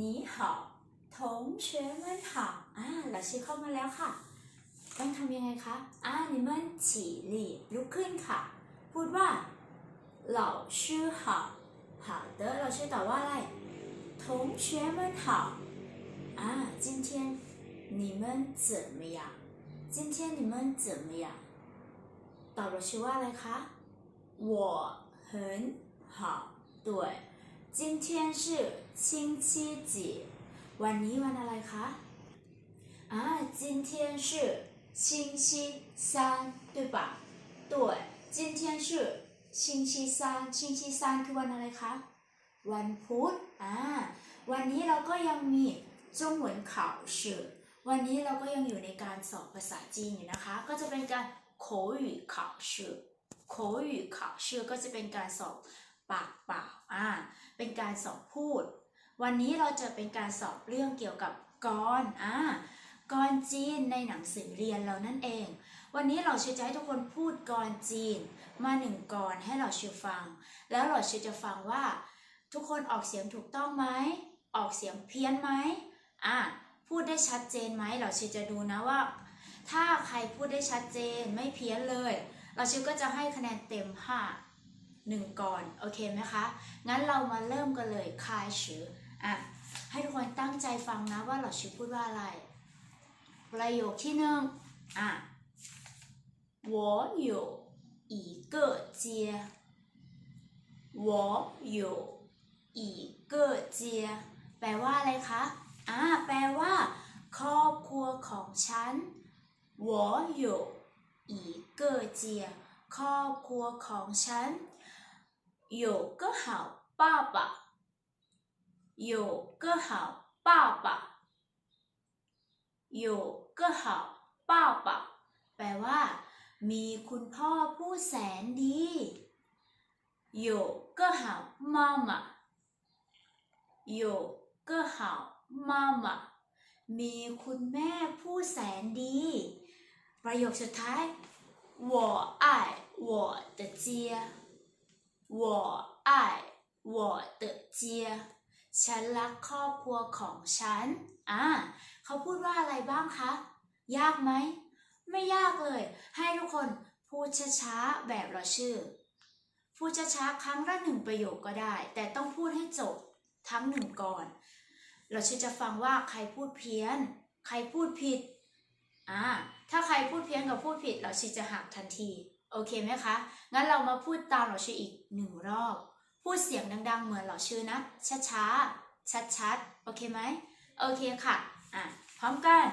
你好同学们好อ่าเราชื่อเข้ามาแล้วค่ะ ต้องทำยังไงคะอ่า你们起立ลุกขึ้นค่ะ พูดว่า老师好好的เราชื่อตอบว่าอะไร同学们好啊今天你们怎么样今天你们怎么样ตอบเราชื่อว่าอะไรคะ我很好对 今天是星期几วันนี้วันอะไรคะอ่า今天是星期三对吧对今天是星期三星期三คือวันอะไรคะ วันพุธอ่าวันนี้เราก็ยังมีจงเหวินข่าวชื่อวันนี้เราก็ยังอยู่ในการสอบภาษาจีนอยู่นะคะ ก็จะเป็นการ口语考试口语考试ก็จะเป็นการสอบปากเปล่าอ่า เป็นการสอบพูด วันนี้เราจะเป็นการสอบเรื่องเกี่ยวกับกรอ่ากรจีนในหนังสือเรียนเรานั่นเอง วันนี้เราชจะให้ทุกคนพูดกรจีน มาหนึ่งกรให้เราชื่อฟัง แล้วเราชจะฟังว่า ทุกคนออกเสียงถูกต้องไหม ออกเสียงเพี้ยนไหมอะพูดได้ชัดเจนไหมเราชจะดูนะว่า ถ้าใครพูดได้ชัดเจนไม่เพี้ยนเลย เราชื่อก็จะให้คะแนนเต็ม5 หนึ่งก่อน โอเคไหมคะ งั้นเรามาเริ่มกันเลยคายชื่ออ่ะ ให้ทุกคนตั้งใจฟังนะว่าเราชื่อพูดว่าอะไร ประโยคที่หนึ่งอ่ะ我有一个街我有一个街แปลว่าอะไรคะ อ่า แปลว่า ครอบครัวของฉัน我有一个街ครอบครัวของฉัน 有个好爸爸有个好爸爸有个好爸爸แปลว่า มีคุณพ่อผู้แสนดี有个好妈妈有个好妈妈มีคุณแม่ผู้แสนดี ประโยคสุดท้าย我爱我的家 我爱我的家ฉันรักครอบครัวของฉัน อ่า เขาพูดว่าอะไรบ้างคะ ยากไหม ไม่ยากเลย ให้ทุกคนพูดช้าๆ แบบเราชื่อ พูดช้าๆ ครั้งละหนึ่งประโยคก็ได้ แต่ต้องพูดให้จบทั้งหนึ่งก่อน เราชื่อจะฟังว่าใครพูดเพี้ยน ใครพูดผิด อ่า ถ้าใครพูดเพี้ยนกับพูดผิด เราชื่อจะหักทันที โอเคไหมคะ งั้นเรามาพูดตามเราชื่ออีกหนึ่งรอบ พูดเสียงดัง ๆ เหมือนเราชื่อนะ ช้าๆ ชัดๆ โอเคไหม โอเคค่ะ อ่ะ พร้อมกัน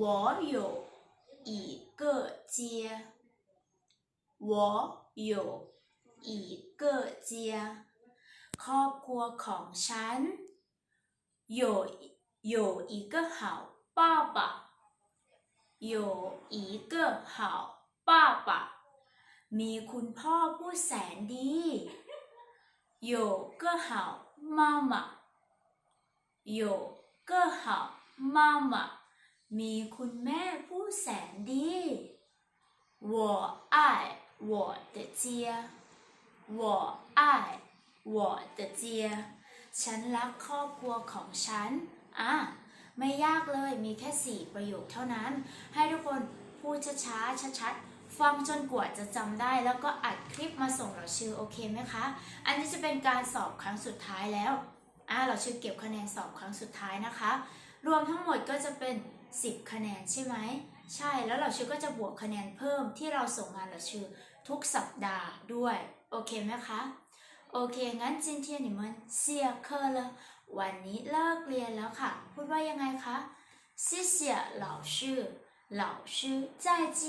我有一个街我有一个街ครอบครัวของฉัน有有一个好爸爸有一个好 爸爸มีคุณพ่อผู้แสนดี有个好妈妈有个好妈妈มีคุณแม่ผู้แสนดี我爱我的家我爱我的家ฉันรักครอบครัวของฉัน อ่ะ ไม่ยากเลย มีแค่สี่ประโยคเท่านั้น ให้ทุกคนพูดช้าๆ ชัดๆ ฟังจนกว่าจะจำได้ แล้วก็อัดคลิปมาส่งเราชื่อโอเคไหมคะ อันนี้จะเป็นการสอบครั้งสุดท้ายแล้ว อ่ะ เราชื่อเก็บคะแนนสอบครั้งสุดท้ายนะคะ รวมทั้งหมดก็จะเป็น 10 คะแนนใช่ไหม ใช่ แล้วเราชื่อก็จะบวกคะแนนเพิ่มที่เราส่งงานเราชื่อทุกสัปดาห์ด้วย โอเคไหมคะ โอเค งั้น今天你们下课了วันนี้เลิกเรียนแล้วค่ะ พูดว่ายังไงคะ谢谢老师老师再见